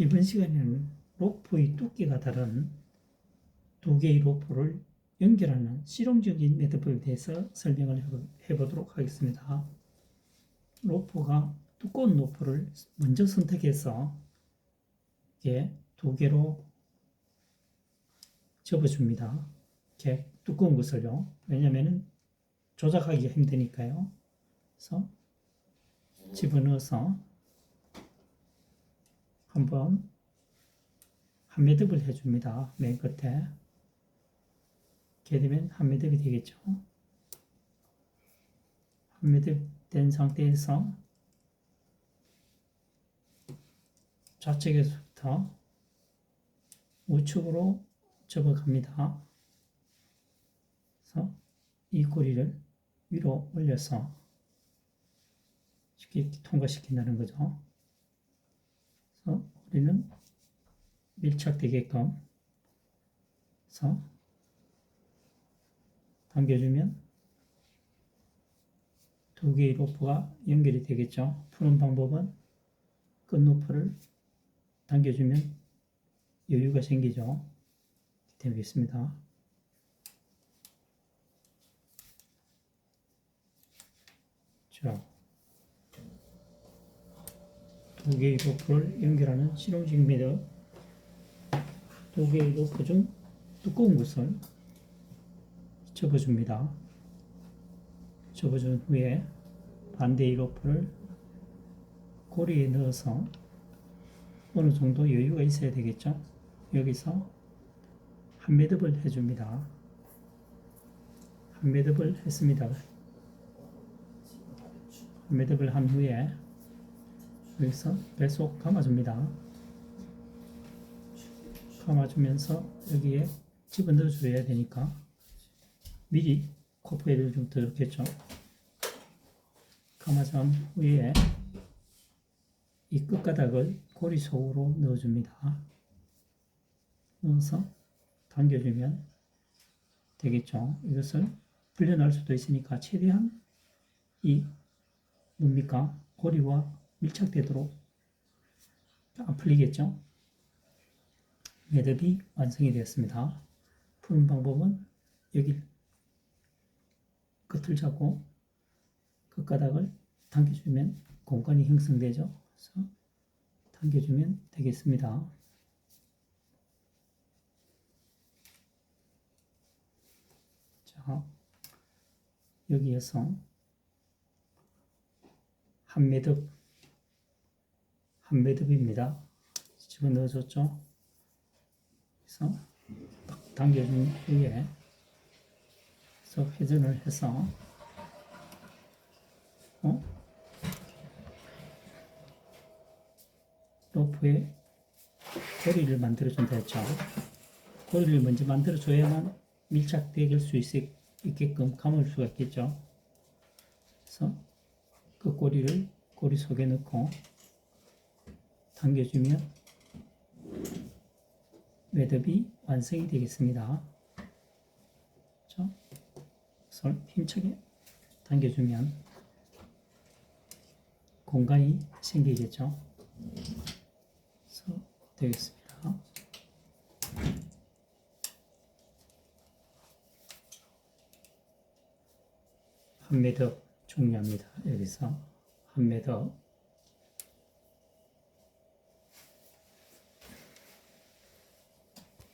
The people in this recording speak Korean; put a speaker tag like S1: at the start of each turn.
S1: 이번 시간에는 로프의 두께가 다른 두 개의 로프를 연결하는 실용적인 매듭에 대해서 설명을 해보- 해보도록 하겠습니다. 로프가 두꺼운 로프를 먼저 선택해서 이게 두 개로 접어줍니다. 이렇게 두꺼운 것을요. 왜냐면은 조작하기가 힘드니까요. 그래서 집어넣어서 한번 한 매듭을 해줍니다. 맨 끝에. 이렇게 되면 한 매듭이 되겠죠. 한 매듭 된 상태에서 좌측에서부터 우측으로 접어갑니다. 그래서 이 고리를 위로 올려서 쉽게 통과시킨다는 거죠. 그래서 우리는 밀착되게끔 해서 당겨주면 두 개의 로프가 연결이 되겠죠. 푸는 방법은 끝 로프를 당겨주면 여유가 생기죠. 되겠습니다. 자, 두 개의 로프를 연결하는 매듭 두 개의 로프 중 두꺼운 것을 접어줍니다. 접어준 후에 반대의 로프를 고리에 넣어서 어느 정도 여유가 있어야 되겠죠. 여기서 한 매듭을 해줍니다. 한 매듭을 했습니다. 한 매듭을 한 후에 여기서 배속 감아줍니다. 감아주면서 여기에 집어넣어 줘야 되니까 미리 코프에를 좀더 넣겠죠. 감아준 후에 이 끝가닥을 고리 속으로 넣어줍니다. 넣어서 당겨주면 되겠죠. 이것을 불려날 수도 있으니까 최대한 이 뭡니까 고리와 밀착되도록 안 풀리겠죠. 매듭이 완성이 되었습니다. 푸는 방법은 여기 끝을 잡고 끝가닥을 당겨주면 공간이 형성되죠. 그래서 당겨주면 되겠습니다. 자, 여기에서 한 매듭, 한 매듭입니다. 집어 넣어줬죠. 그래서 딱 당겨준 후에 그래서 회전을 해서 어? 로프에 고리를 만들어준다 했죠. 고리를 먼저 만들어줘야만 밀착될 수 있, 있게끔 감을 수가 있겠죠. 그래서 그 고리를 고리 속에 넣고 당겨주면 매듭이 완성이 되겠습니다. 그렇죠? 손 힘차게 당겨주면 공간이 생기겠죠. 그래서 되겠습니다. 한 매듭 종료합니다. 여기서 한 매듭